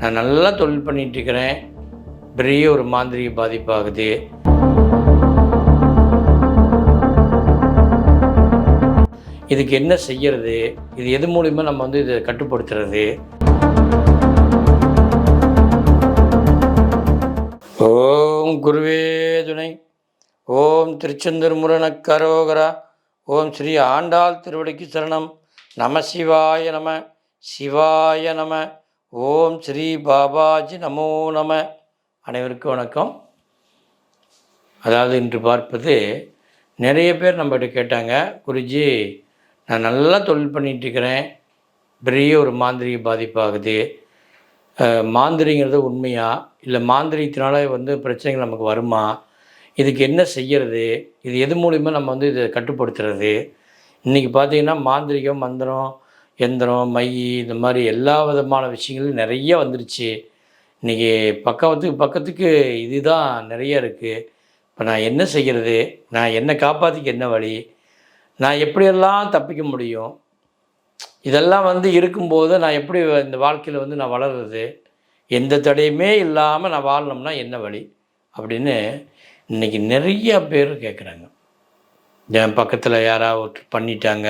நான் நல்லா தொழில் பண்ணிட்டு இருக்கிறேன் பெரிய ஒரு மாந்திரிக பாதிப்பாகுது. இதுக்கு என்ன செய்யறது? இது எது மூலிமா நம்ம வந்து இதை கட்டுப்படுத்துறது? ஓம் குருவே துணை. ஓம் திருச்செந்தூர் முரண கரோகரா ஓம் ஸ்ரீ ஆண்டாள் திருவடிக்கு சரணம். நம சிவாய நம. சிவாய நம. ஓம் ஸ்ரீ பாபாஜி நமோ நம. அனைவருக்கும் வணக்கம். அதாவது இன்று பார்ப்பது நிறைய பேர் நம்மகிட்ட கேட்டாங்க குருஜி நான் நல்லா தொழில் பண்ணிகிட்ருக்கிறேன் பெரிய ஒரு மாந்திரிக பாதிப்பாகுது. மாந்திரிங்கிறது உண்மையா? இல்லை மாந்திரிகத்தினால வந்து பிரச்சனைகள் நமக்கு வருமா? இதுக்கு என்ன செய்கிறது இது எது மூலிமா நம்ம வந்து இதை கட்டுப்படுத்துறது? இன்றைக்கி பார்த்தீங்கன்னா மாந்திரிகம் மந்திரம் எந்திரம் மை இந்த மாதிரி எல்லா விதமான விஷயங்களும் நிறைய வந்துருச்சு. இன்றைக்கி பக்கத்துக்கு பக்கத்துக்கு இதுதான் நிறைய இருக்குது இப்போ நான் என்ன செய்கிறது நான் என்னை காப்பாற்றிக்க என்ன வழி? நான் எப்படியெல்லாம் தப்பிக்க முடியும்? இதெல்லாம் வந்து இருக்கும்போது நான் எப்படி இந்த வாழ்க்கையில் வந்து நான் வளர்றது? எந்த தடையுமே இல்லாமல் நான் வாழணும்னா என்ன வழி? அப்படின்னு இன்றைக்கி நிறைய பேர் கேட்குறாங்க என் பக்கத்தில் யாராவது பண்ணிட்டாங்க.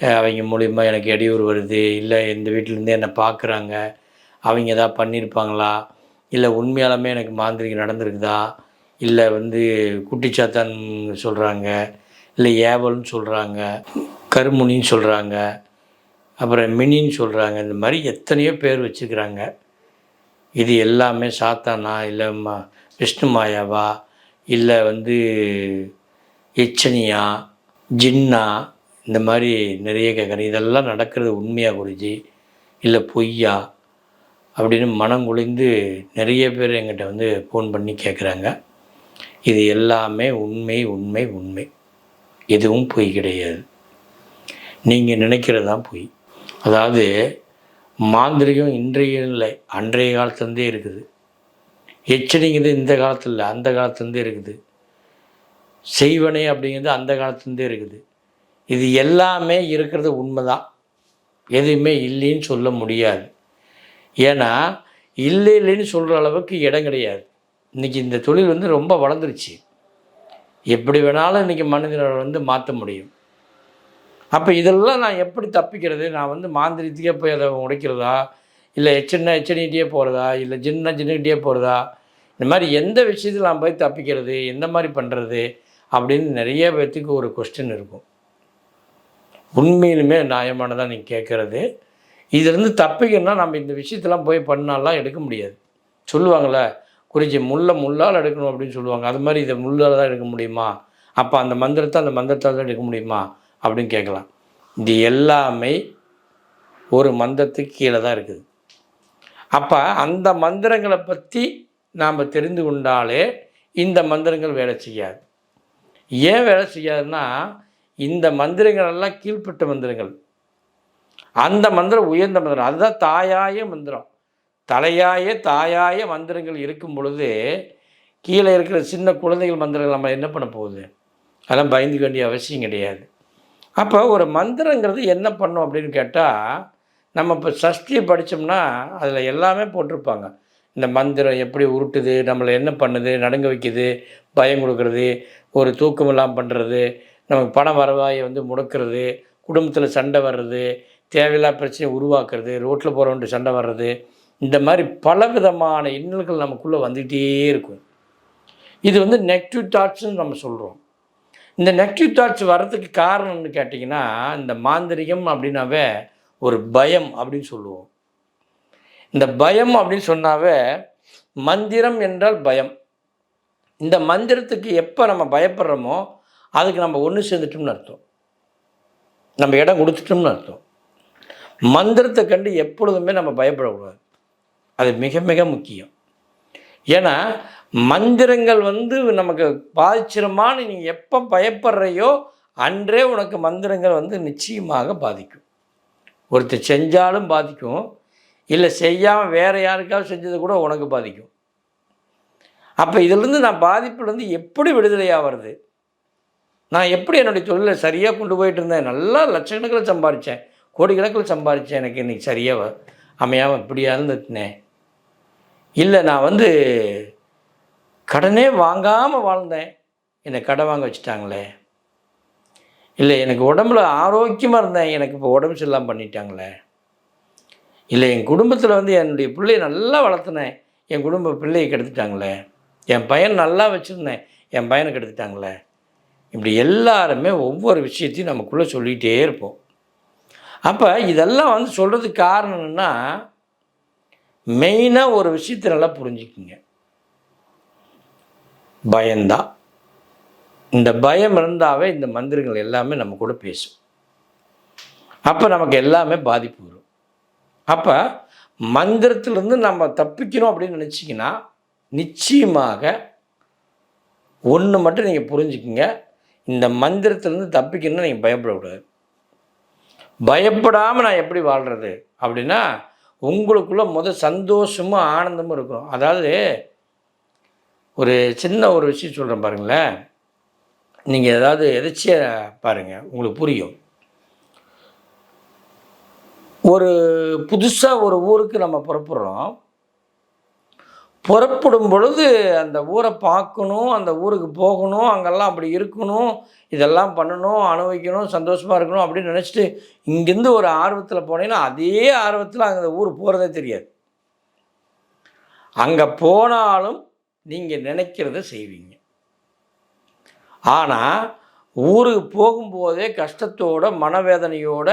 அவங்க மூலிமா எனக்கு இடையூறு வருது இல்லை இந்த வீட்டிலேருந்து என்னை பார்க்குறாங்க அவங்க எதாவது பண்ணியிருப்பாங்களா இல்லை உண்மையாலுமே எனக்கு மாந்திரிகம் நடந்திருக்குதா இல்லை வந்து குட்டிச்சாத்தான் சொல்கிறாங்க இல்லை ஏவல்னு சொல்கிறாங்க கருமுனின்னு சொல்கிறாங்க அப்புறம் மினின்னு சொல்கிறாங்க இந்த மாதிரி எத்தனையோ பேர் வச்சுக்கிறாங்க இது எல்லாமே சாத்தானா இல்லை மா விஷ்ணு மாயாவா இல்லை வந்து எச்சனியா ஜின்னா இந்த மாதிரி நிறைய கேட்குறேன் இதெல்லாம் நடக்கிறது உண்மையாக குருஜி? இல்லை பொய்யா? அப்படின்னு மனம் குளிந்து நிறைய பேர் எங்கிட்ட வந்து ஃபோன் பண்ணி கேட்குறாங்க இது எல்லாமே உண்மை உண்மை உண்மை. எதுவும் பொய் கிடையாது. நீங்கள் நினைக்கிறது தான் பொய். அதாவது மாந்திரிகம் இன்றைய இல்லை அன்றைய காலத்துலேருந்தே இருக்குது. எச்சரிங்கிறது இந்த காலத்தில் அந்த காலத்துலேருந்தே இருக்குது. செய்வனே அப்படிங்கிறது அந்த காலத்துலேருந்தே இருக்குது. இது எல்லாமே இருக்கிறது உண்மைதான். எதுவுமே இல்லைன்னு சொல்ல முடியாது. ஏன்னா இல்லை இல்லைன்னு சொல்கிற அளவுக்கு இடம் கிடையாது. இன்றைக்கி இந்த தொழில் வந்து ரொம்ப வளர்ந்துருச்சு. எப்படி வேணாலும் இன்றைக்கி மனிதனோட வந்து மாற்ற முடியும். அப்போ இதெல்லாம் நான் எப்படி தப்பிக்கிறது? நான் வந்து மாந்திரித்துக்கே போய் அதை உடைக்கிறதா? இல்லை எச்சன்னா எச்சனிகிட்டே போகிறதா இல்லை ஜின்ன ஜின்னுக்கிட்டே போகிறதா இந்த மாதிரி எந்த விஷயத்தில் நான் போய் தப்பிக்கிறது? எந்த மாதிரி பண்ணுறது அப்படின்னு நிறைய பேர்த்துக்கு ஒரு கொஸ்டின் இருக்கும். உண்மையிலுமே நியாயமானதாக நீங்கள் கேட்குறது இதுலேருந்து தப்பிக்கணும்னா நம்ம இந்த விஷயத்தெல்லாம் போய் பண்ணாலாம் எடுக்க முடியாது. சொல்லுவாங்கள்ல குறிச்சி முல்லை முள்ளால் எடுக்கணும் அப்படின்னு சொல்லுவாங்க. அது மாதிரி இதை முள்ளால் தான் எடுக்க முடியுமா? அப்போ அந்த மந்திரத்தை அந்த மந்திரத்தால் தான் எடுக்க முடியுமா? அப்படின்னு கேட்கலாம். இது எல்லாமே ஒரு மந்திரத்துக்கு கீழே தான் இருக்குது. அப்போ அந்த மந்திரங்களை பற்றி நாம் தெரிந்து கொண்டாலே இந்த மந்திரங்கள் வேலை செய்யாது. ஏன் வேலை செய்யாதுன்னா இந்த மந்திரங்கள் எல்லாம் கீழ்ப்பட்ட மந்திரங்கள். அந்த மந்திரம் உயர்ந்த மந்திரம். அதுதான் தாயாய மந்திரம். தலையாய தாயாய மந்திரங்கள் இருக்கும் பொழுது கீழே இருக்கிற சின்ன குழந்தைகள் மந்திரங்கள் நம்ம என்ன பண்ண போகுது? அதெல்லாம் பயந்துக்க வேண்டிய அவசியம் கிடையாது. அப்போ ஒரு மந்திரங்கிறது என்ன பண்ணும் அப்படின்னு கேட்டால் நம்ம இப்போ சஷ்டியை படித்தோம்னா அதில் எல்லாமே போட்டிருப்பாங்க. இந்த மந்திரம் எப்படி உருட்டுது நம்மளை என்ன பண்ணுது நடுங்க வைக்குது பயம் கொடுக்குறது ஒரு தூக்கம் இல்லாமல் பண்ணுறது நமக்கு பண வரவாயை வந்து முடக்கிறது குடும்பத்தில் சண்டை வர்றது தேவையில்லா பிரச்சனையை உருவாக்குறது ரோட்டில் போகிறவன்ட்டு சண்டை வர்றது இந்த மாதிரி பல விதமான இன்னல்கள் நமக்குள்ளே வந்துகிட்டே இருக்கும். இது வந்து நெகட்டிவ் தாட்ஸ்னு நம்ம சொல்கிறோம் இந்த நெகட்டிவ் தாட்ஸ் வர்றதுக்கு காரணம்னு கேட்டிங்கன்னா இந்த மாந்திரிகம் அப்படின்னாவே ஒரு பயம் அப்படின்னு சொல்லுவோம். இந்த பயம் அப்படின்னு சொன்னாவே மந்திரம் என்றால் பயம். இந்த மந்திரத்துக்கு எப்போ நம்ம பயப்படுறோமோ அதுக்கு நம்ம ஒன்று சேர்ந்துட்டோம்னு அர்த்தம். நம்ம இடம் கொடுத்துட்டோம்னு அர்த்தம். மந்திரத்தை கண்டு எப்பொழுதுமே நம்ம பயப்படக்கூடாது. அது மிக மிக முக்கியம். ஏன்னா மந்திரங்கள் வந்து நமக்கு பாதிச்சிருமான்னு நீ எப்போ பயப்படுறையோ அன்றே உனக்கு மந்திரங்கள் வந்து நிச்சயமாக பாதிக்கும். ஒருத்தர் செஞ்சாலும் பாதிக்கும். இல்லை செய்யாமல் வேறு யாருக்காவது செஞ்சது கூட உனக்கு பாதிக்கும். அப்போ இதிலிருந்து நான் பாதிப்புலேருந்து எப்படி விடுதலையாகிறது நான் எப்படி என்னுடைய தொழிலை சரியாக கொண்டு போயிட்டு இருந்தேன்? நல்லா லட்சக்கணக்கில் சம்பாரித்தேன் கோடிக்கணக்கில் சம்பாரித்தேன் எனக்கு இன்றைக்கி சரியாக அமையாமல் இப்படியா இருந்துட்டேன். இல்லை நான் வந்து கடனே வாங்காமல் வாழ்ந்தேன். என்னை கடன் வாங்க வச்சுட்டாங்களே. இல்லை எனக்கு உடம்புல ஆரோக்கியமாக இருந்தேன். எனக்கு இப்போ உடம்பு சரியில்லாமல் பண்ணிட்டாங்களே. இல்லை என் குடும்பத்தில் வந்து என்னுடைய பிள்ளையை நல்லா வளர்த்துனேன். என் குடும்ப பிள்ளையை கெடுத்துட்டாங்களே. என் பையன் நல்லா வச்சுருந்தேன். என் பையனை கெடுத்துட்டாங்களே. இப்படி எல்லாருமே ஒவ்வொரு விஷயத்தையும் நமக்குள்ளே சொல்லிகிட்டே இருப்போம். அப்போ இதெல்லாம் வந்து சொல்கிறதுக்கு காரணம் என்னென்னா மெயினாக ஒரு விஷயத்தை நல்லா புரிஞ்சுக்குங்க. பயம்தான் இந்த பயம் இருந்தாவே இந்த மந்திரங்கள் எல்லாமே நம்ம கூட பேசும். அப்போ நமக்கு எல்லாமே பாதிப்பு வரும். அப்போ மந்திரத்திலேருந்து நம்ம தப்பிக்கணும் அப்படின்னு நினச்சிங்கன்னா நிச்சயமாக ஒன்று மட்டும் நீங்கள் புரிஞ்சுக்குங்க. இந்த மந்திரத்திலேருந்து தப்பிக்கணும்னு நீங்கள் பயப்படக்கூடாது. பயப்படாமல் நான் எப்படி வாழ்கிறது அப்படின்னா உங்களுக்குள்ள முத சந்தோஷமும் ஆனந்தமும் இருக்கும். அதாவது ஒரு சின்ன ஒரு விஷயம் சொல்கிறேன் பாருங்களேன். நீங்கள் ஏதாவது எதிர்ச்சியாக பாருங்கள் உங்களுக்கு புரியும். ஒரு புதுசாக ஒரு ஊருக்கு நம்ம புறப்படுறோம். புறப்படும் பொழுது அந்த ஊரை பார்க்கணும் அந்த ஊருக்கு போகணும் அங்கெல்லாம் அப்படி இருக்கணும் இதெல்லாம் பண்ணணும் அனுபவிக்கணும் சந்தோஷமாக இருக்கணும் அப்படின்னு நினச்சிட்டு இங்கேருந்து ஒரு ஆர்வத்தில் போனீங்கன்னா அதே ஆர்வத்தில் அங்கே ஊர் போகிறதே தெரியாது. அங்கே போனாலும் நீங்கள் நினைக்கிறத செய்வீங்க. ஆனால் ஊருக்கு போகும்போதே கஷ்டத்தோட மனவேதனையோட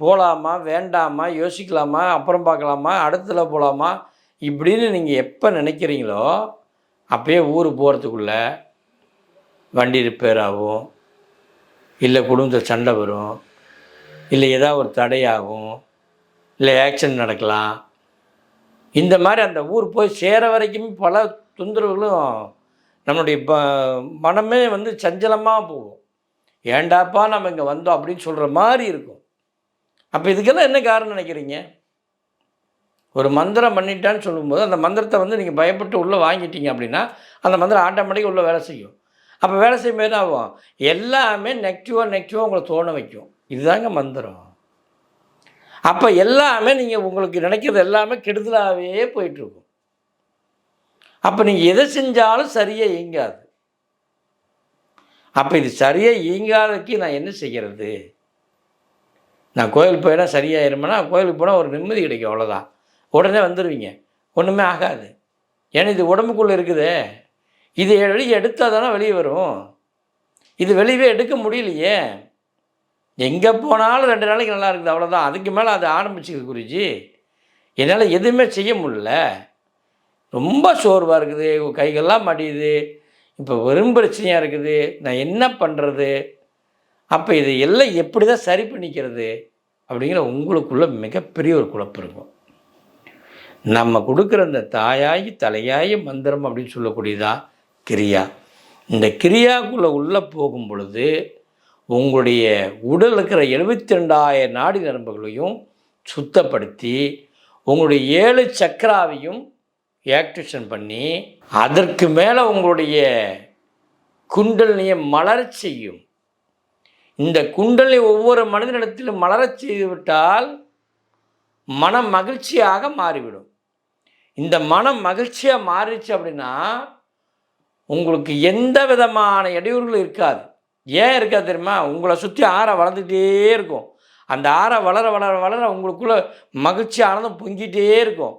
போகலாமா வேண்டாமா யோசிக்கலாமா அப்புறம் பார்க்கலாமா அடுத்தல போகலாமா இப்படின்னு நீங்கள் எப்போ நினைக்கிறீங்களோ அப்படியே ஊர் போகிறதுக்குள்ள வண்டி ரிப்பேர் ஆகும் இல்லை குடும்பத்தில் சண்டை வரும் இல்லை ஏதாவது ஒரு தடையாகும் இல்லை ஆக்சிடென்ட் நடக்கலாம். இந்த மாதிரி அந்த ஊர் போய் சேர வரைக்கும் பல தொந்தரவுகளும் நம்மளுடைய ப மனமே வந்து சஞ்சலமாக போகும். ஏண்டாப்பா நம்ம இங்கே வந்தோம் அப்படின்னு சொல்கிற மாதிரி இருக்கும். அப்போ இதுக்கெல்லாம் என்ன காரணம் நினைக்கிறீங்க? ஒரு மந்திரம் பண்ணிட்டான்னு சொல்லும்போது அந்த மந்திரத்தை வந்து நீங்கள் பயப்பட்டு உள்ளே வாங்கிட்டீங்க அப்படின்னா அந்த மந்திரம் ஆட்டோமேட்டிக்காக உள்ளே வேலை செய்யும். அப்போ வேலை செய்யும்போது என்ன ஆகும்? எல்லாமே நெகட்டிவாக நெகட்டிவாக உங்களை தோண வைக்கும். இதுதாங்க மந்திரம். அப்போ எல்லாமே நீங்கள் உங்களுக்கு நினைக்கிறது எல்லாமே கெடுதலாகவே போயிட்டுருக்கும். அப்போ நீங்கள் எதை செஞ்சாலும் சரியாக இயங்காது. அப்போ இது சரியாக இயங்காததுக்கு நான் என்ன செய்கிறது நான் கோயிலுக்கு போயினா சரியாயிருமேனா கோயிலுக்கு போனால் ஒரு நிம்மதி கிடைக்கும் அவ்வளோதான் உடனே வந்துடுவீங்க ஒன்றுமே ஆகாது. ஏன்னா இது உடம்புக்குள்ளே இருக்குதே. இது வெளியே எடுத்தால் தானே வெளியே வரும். இது வெளியே எடுக்க முடியலையே. எங்கே போனாலும் ரெண்டு நாளைக்கு நல்லா இருக்குது அவ்வளோதான் அதுக்கு மேலே அது ஆரம்பிச்சுக்குது குருஜி. என்னால் எதுவுமே செய்ய முடியல. ரொம்ப சோர்வாக இருக்குது. கைகள்லாம் மடியுது. இப்போ வெறும் பிரச்சனையாக இருக்குது. நான் என்ன பண்ணுறது அப்போ இது எல்லாம் எப்படி தான் சரி பண்ணிக்கிறது? அப்படிங்கிற உங்களுக்குள்ள மிகப்பெரிய ஒரு குழப்பம் இருக்கும். நம்ம கொடுக்குற அந்த தாயாகி தலையாயி மந்திரம் அப்படின்னு சொல்லக்கூடியதா? கிரியா. இந்த கிரியாக்குள்ளே உள்ளே போகும் பொழுது உங்களுடைய உடல் இருக்கிற எழுபத்தி ரெண்டாயிரம் நாடி நரம்புகளையும் சுத்தப்படுத்தி உங்களுடைய ஏழு சக்கராவையும் ஆக்டிவேஷன் பண்ணி அதற்கு மேலே உங்களுடைய குண்டலினியை மலரச் செய்யும். இந்த குண்டலை ஒவ்வொரு மனிதனிடத்திலும் மலரச் செய்துவிட்டால் மன மகிழ்ச்சியாக மாறிவிடும். இந்த மனம் மகிழ்ச்சியாக மாறிடுச்சு அப்படின்னா உங்களுக்கு எந்த விதமான இடையூறுகளும் இருக்காது. ஏன் இருக்காது தெரியுமா? உங்களை சுற்றி ஆற வளர்ந்துக்கிட்டே இருக்கும். அந்த ஆற வளர வளர வளர உங்களுக்குள்ள மகிழ்ச்சி ஆனந்தம் பொங்கிட்டே இருக்கும்.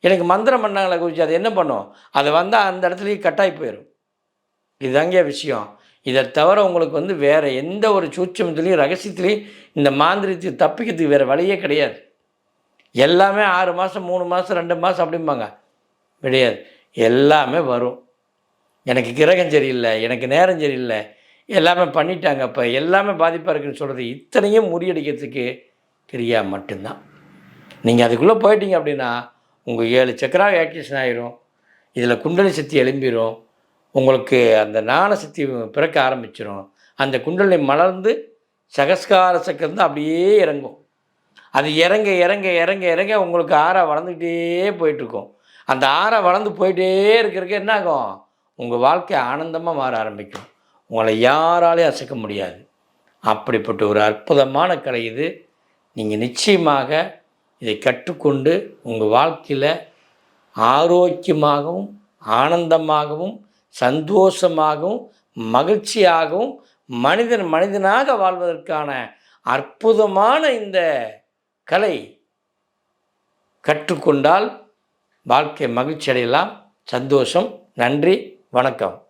எனக்கு மந்திரம் பண்ணாங்களே குறித்து அது என்ன பண்ணும்? அது வந்தால் அந்த இடத்துலையும் கட்டாயி போயிடும் இதுதாங்க விஷயம். இதை தவிர உங்களுக்கு வந்து வேறு எந்த ஒரு சூட்சமத்துலேயும் ரகசியத்துலேயும் இந்த மாந்திரத்தை தப்பிக்கிறதுக்கு வேறு வழியே கிடையாது. எல்லாமே ஆறு மாதம் மூணு மாதம் ரெண்டு மாதம் அப்படிம்பாங்க. கிடையாது எல்லாமே வரும். எனக்கு கிரகம் சரியில்லை எனக்கு நேரம் சரியில்லை. எல்லாமே பண்ணிட்டாங்க அப்போ. எல்லாமே பாதிப்பாக இருக்குன்னு சொல்கிறது இத்தனையும் முறியடிக்கிறதுக்கு கிரியா மட்டும்தான். நீங்கள் அதுக்குள்ளே போயிட்டீங்க அப்படின்னா உங்கள் ஏழு சக்கராக ஆக்டிவேஷன் ஆயிரும். இதில் குண்டலி சக்தி எழும்பிடும் உங்களுக்கு அந்த ஞான சக்தி பிறக்க ஆரம்பிச்சிடும் அந்த குண்டலி மலர்ந்து சகஸ்கார சக்கரம் தான் அப்படியே இறங்கும். அது இறங்க இறங்க இறங்க இறங்க உங்களுக்கு ஆறா வளர்ந்துக்கிட்டே போயிட்டுருக்கும். அந்த ஆறா வளர்ந்து போயிட்டே இருக்கிறதுக்கு என்ன ஆகும்? உங்கள் வாழ்க்கை ஆனந்தமாக மாற ஆரம்பிக்கும். உங்களை யாராலையும் அசைக்க முடியாது. அப்படிப்பட்ட ஒரு அற்புதமான கலை இது. நீங்கள் நிச்சயமாக இதை கற்றுக்கொண்டு உங்கள் வாழ்க்கையில் ஆரோக்கியமாகவும் ஆனந்தமாகவும் சந்தோஷமாகவும் மகிழ்ச்சியாகவும் மனிதன் மனிதனாக வாழ்வதற்கான அற்புதமான இந்த கலை கற்றுக்கொண்டால் வாழ்க்கை மகிழ்ச்சி அடையலாம் சந்தோஷம். நன்றி. வணக்கம்.